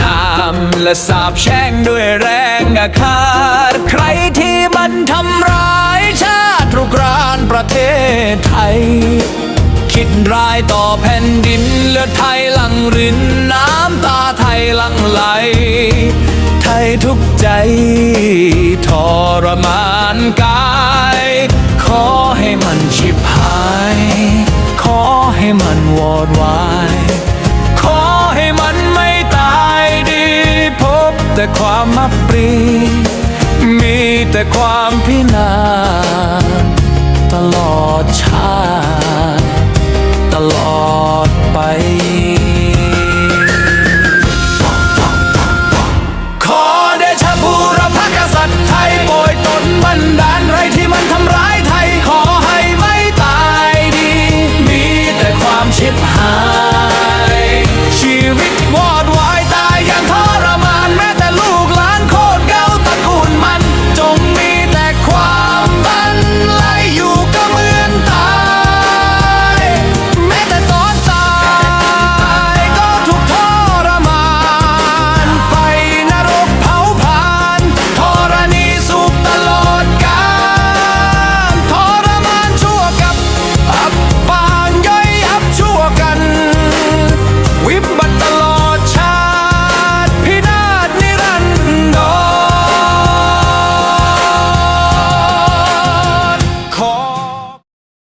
นามและสาบแช่งด้วยแรงอาฆาตใครที่มันทำร้ายชาติรุกรานประเทศไทย คิดร้ายต่อแผ่นดินเลือดไทยหลังรินน้ำตาไทยหลังไหล ไทยทุกใจทรมานกาย ขอให้มันชิบหาย ขอให้มันวอดวาย แต่ความมับปรี มีแต่ความพินาศตลอดชา